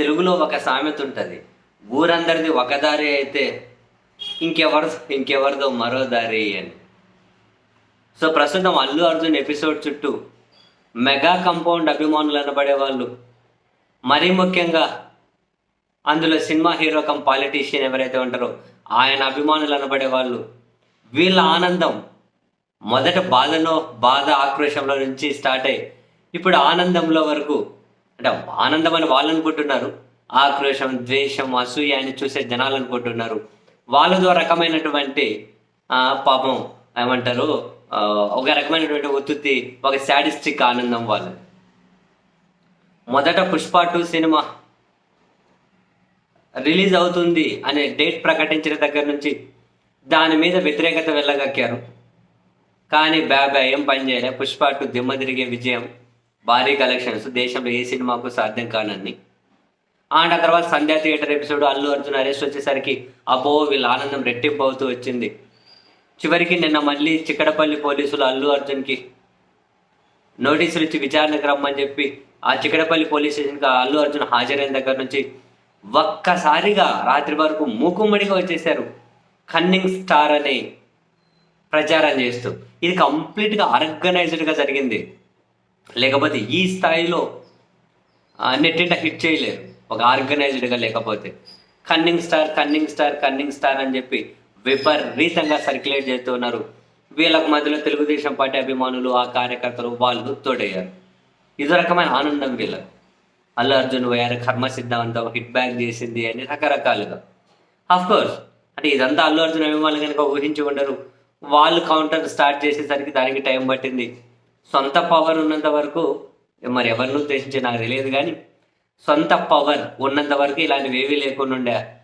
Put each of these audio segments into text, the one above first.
తెలుగులో ఒక సామెత ఉంటుంది. ఊరందరిది ఒక దారి అయితే ఇంకెవరు ఇంకెవరిదో మరో దారి అని. సో ప్రస్తుతం అల్లు అర్జున్ ఎపిసోడ్ చుట్టూ మెగా కంపౌండ్ అభిమానులు అనబడే వాళ్ళు మరీ ముఖ్యంగా అందులో సినిమా హీరో కం పాలిటీషియన్ ఎవరైతే ఉంటారో ఆయన అభిమానులు అనబడే వాళ్ళు వీళ్ళ ఆనందం మొదట బాధలో బాధ ఆక్రోషంలో నుంచి స్టార్ట్ అయ్యి ఇప్పుడు ఆనందంలో వరకు అంటే ఆనందం అని వాళ్ళు అనుకుంటున్నారు ఆక్రోషం ద్వేషం అసూయ అని చూసే జనాలు అనుకుంటున్నారు వాళ్ళదో రకమైనటువంటి పాపం ఏమంటారు ఒక రకమైనటువంటి ఒత్తుతి ఒక శాడిస్టిక్ ఆనందం వాళ్ళు మొదట పుష్ప టూ సినిమా రిలీజ్ అవుతుంది అనే డేట్ ప్రకటించిన దగ్గర నుంచి దాని మీద వ్యతిరేకత వెళ్ళగక్కారు. కానీ బాబా ఏం పని చేయలే. పుష్ప టూ దిమ్మ తిరిగే విజయం. భారీ కలెక్షన్స్ దేశంలో ఏ సినిమాకు సాధ్యం కానన్ని. అండ్ ఆ తర్వాత Sandhya theatre episode Allu Arjun arrest వచ్చేసరికి అబ్బో వీళ్ళ ఆనందం రెట్టింపు అవుతూ వచ్చింది. చివరికి నిన్న మళ్ళీ చిక్కడపల్లి పోలీసులు అల్లు అర్జున్కి నోటీసులు ఇచ్చి విచారణకు రమ్మని చెప్పి ఆ చిక్కడపల్లి పోలీస్ స్టేషన్కి అల్లు అర్జున్ హాజరైన దగ్గర నుంచి ఒక్కసారిగా రాత్రి వరకు మూకుమ్మడిగా వచ్చేసారు కన్నింగ్ స్టార్ అని ప్రచారం చేస్తూ. ఇది కంప్లీట్గా ఆర్గనైజ్డ్గా జరిగింది. లేకపోతే ఈ స్థాయిలో ఆ, నెట్టింట హిట్ చేయలేరు. ఒక ఆర్గనైజ్డ్గా లేకపోతే. Cunning star cunning star cunning star అని చెప్పి విపరీతంగా సర్క్యులేట్ చేస్తూ ఉన్నారు. వీళ్ళకు మధ్యలో తెలుగుదేశం పార్టీ అభిమానులు ఆ కార్యకర్తలు వాళ్ళు తోడయ్యారు. ఇదో రకమైన ఆనందం వీళ్ళకు. అల్లు అర్జున్ వైఆర్ కర్మ సిద్ధాంతం హిట్ బ్యాక్ చేసింది అని రకరకాలుగా. ఆఫ్ కోర్స్ అంటే ఇదంతా అల్లు అర్జున్ అభిమానులు కనుక ఊహించి ఉండరు. వాళ్ళు కౌంటర్ స్టార్ట్ చేసేసరికి దానికి టైం పట్టింది. సొంత పవర్ ఉన్నంత వరకు మరి ఎవరిని ఉద్దేశించి నాకు తెలియదు కానీ సొంత పవర్ ఉన్నంత వరకు ఇలాంటివి ఏవీ లేకుండా ఉండే.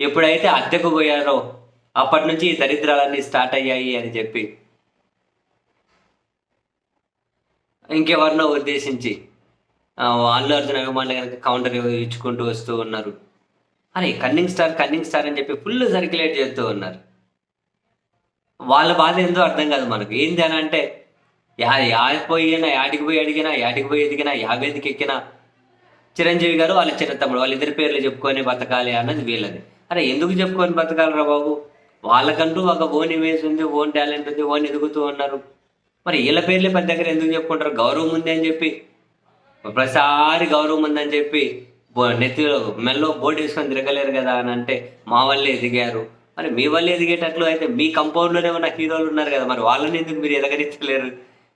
ఎప్పుడైతే అద్దెకు పోయారో అప్పటి నుంచి ఈ దరిద్రాలన్నీ స్టార్ట్ అయ్యాయి అని చెప్పి. ఇంకెవరినో ఉద్దేశించి అల్లు అర్జున్ అభిమానులు కనుక కౌంటర్ ఇచ్చుకుంటూ వస్తూ ఉన్నారు. అని కన్నింగ్ స్టార్ కన్నింగ్ స్టార్ అని చెప్పి ఫుల్ సర్క్యులేట్ చేస్తూ ఉన్నారు. వాళ్ళ బాధ ఏందో అర్థం కాదు మనకు. ఏంది అని అంటే యా యాడిపోయినా యాడికి పోయి అడిగినా యాటికి పోయి ఎదిగినా యావేదికి ఎక్కినా? చిరంజీవి గారు వాళ్ళ చిన్న తమ్ముడు వాళ్ళిద్దరి పేర్లు చెప్పుకొని బతకాలి అన్నది వీళ్ళది. అరే ఎందుకు చెప్పుకొని బతకాలరా బాబు? వాళ్ళకంటూ ఒక ఓన్ ఇమేజ్ ఉంది ఓన్ టాలెంట్ ఉంది ఓన్ ఎదుగుతూ ఉన్నారు. మరి వీళ్ళ పేర్లే పెద్ద దగ్గర ఎందుకు చెప్పుకుంటారు? గౌరవం ఉంది అని చెప్పి. ప్రతిసారి గౌరవం ఉందని చెప్పి నెత్తిలో మెల్లో బోర్డు వేసుకొని తిరగలేరు కదా అని అంటే మా వల్లే ఎదిగారు. మరి మీ వల్లే ఎదిగేటట్లు అయితే మీ కంపౌండ్లోనే ఉన్న హీరోలు ఉన్నారు కదా మరి వాళ్ళని ఎందుకు మీరు ఎదగరించలేరు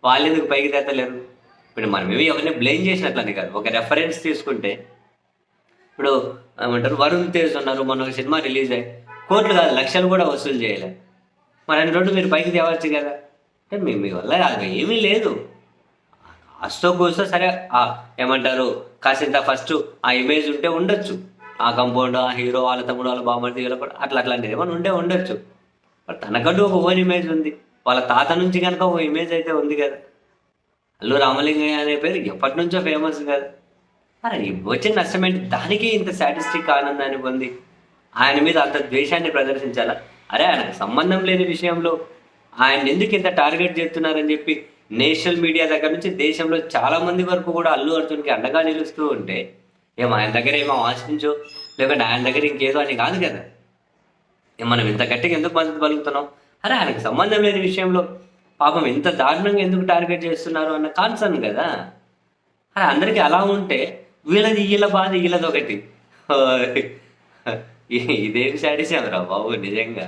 వాళ్ళు ఎందుకు పైకి తెత్తలేరు ఇప్పుడు మనం ఏమి ఎవరిని బ్లేమ్ చేసినట్లని కాదు. ఒక రెఫరెన్స్ తీసుకుంటే ఇప్పుడు ఏమంటారు వరుణ్ తేజ్ ఉన్నారు మొన్న ఒక సినిమా రిలీజ్ అయ్యి కోట్లు కాదు లక్షలు కూడా వసూలు చేయలే. మరి అన్ని రెండు మీరు పైకి తేవచ్చు కదా? అంటే మీ మీ వల్ల అది ఏమీ లేదు. అస్తో కూర్చో సరే ఆ ఏమంటారు కాసింత ఫస్ట్ ఆ ఇమేజ్ ఉంటే ఉండొచ్చు. ఆ కంపౌండ్ ఆ హీరో వాళ్ళ తమ్ముడు వాళ్ళ బామ్మడి వీళ్ళ కూడా అట్లా అట్లాంటిది ఏమైనా ఉండే ఉండొచ్చు. మరి తనకంటూ ఒక ఓన్ ఇమేజ్ ఉంది. వాళ్ళ తాత నుంచి కనుక ఒక ఇమేజ్ అయితే ఉంది కదా. అల్లు రామలింగయ్య అనే పేరు ఎప్పటి నుంచో ఫేమస్ కదా. అరే వచ్చిన నష్టం ఏంటి? దానికి ఇంత సాటిస్టిక్ ఆనందాన్ని పొంది. ఆయన మీద అంత ద్వేషాన్ని ప్రదర్శించాలా? అరే ఆయనకు సంబంధం లేని విషయంలో ఆయన ఎందుకు ఇంత టార్గెట్ చేస్తున్నారని చెప్పి నేషనల్ మీడియా దగ్గర నుంచి దేశంలో చాలా మంది వరకు కూడా అల్లు అర్జున్కి అండగా నిలుస్తూ ఉంటే ఏమో ఆయన దగ్గర ఏమో ఆశించో లేకుంటే ఆయన దగ్గర ఇంకేదో అని కాదు కదా. మనం ఇంత గట్టిగా ఎందుకు మద్దతు పలుకుతున్నాం? అరే ఆయనకు సంబంధం లేని విషయంలో పాపం ఇంత దారుణంగా ఎందుకు టార్గెట్ చేస్తున్నారు అన్న కాన్సర్న్ కదా. అరే అందరికీ అలా ఉంటే వీళ్ళది వీళ్ళ బాధ వీళ్ళది ఒకటి ఇదేం సాటిసాం రా బాబు నిజంగా.